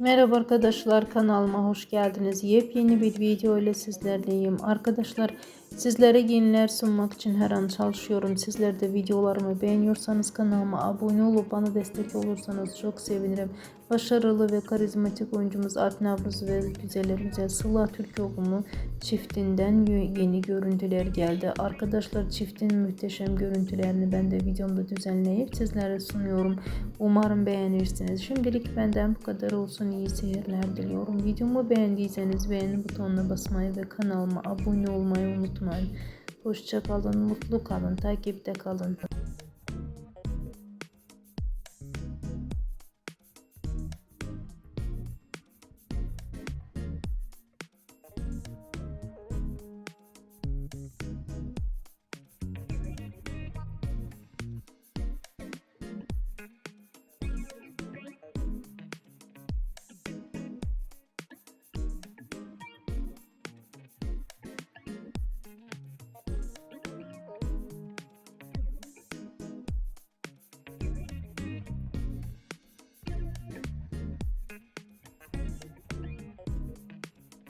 Merhaba arkadaşlar kanalıma hoş geldiniz. Yepyeni bir video ile sizlerleyim. Arkadaşlar sizlere yeniler sunmak için her an çalışıyorum. Sizler de videolarımı beğeniyorsanız kanalıma abone olup bana destek olursanız çok sevinirim. Başarılı ve karizmatik oyuncumuz Alp Navruz ve güzellerimize Sıla Türkoğlu çiftinden yeni görüntüler geldi. Arkadaşlar çiftin muhteşem görüntülerini ben de videomda düzenleyip sizlere sunuyorum. Umarım beğenirsiniz. Şimdilik benden bu kadar olsun. İyi seyirler diliyorum. Videomu beğendiyseniz beğeni butonuna basmayı ve kanalıma abone olmayı unutmayın. Hoşçakalın, mutlu kalın, takipte kalın.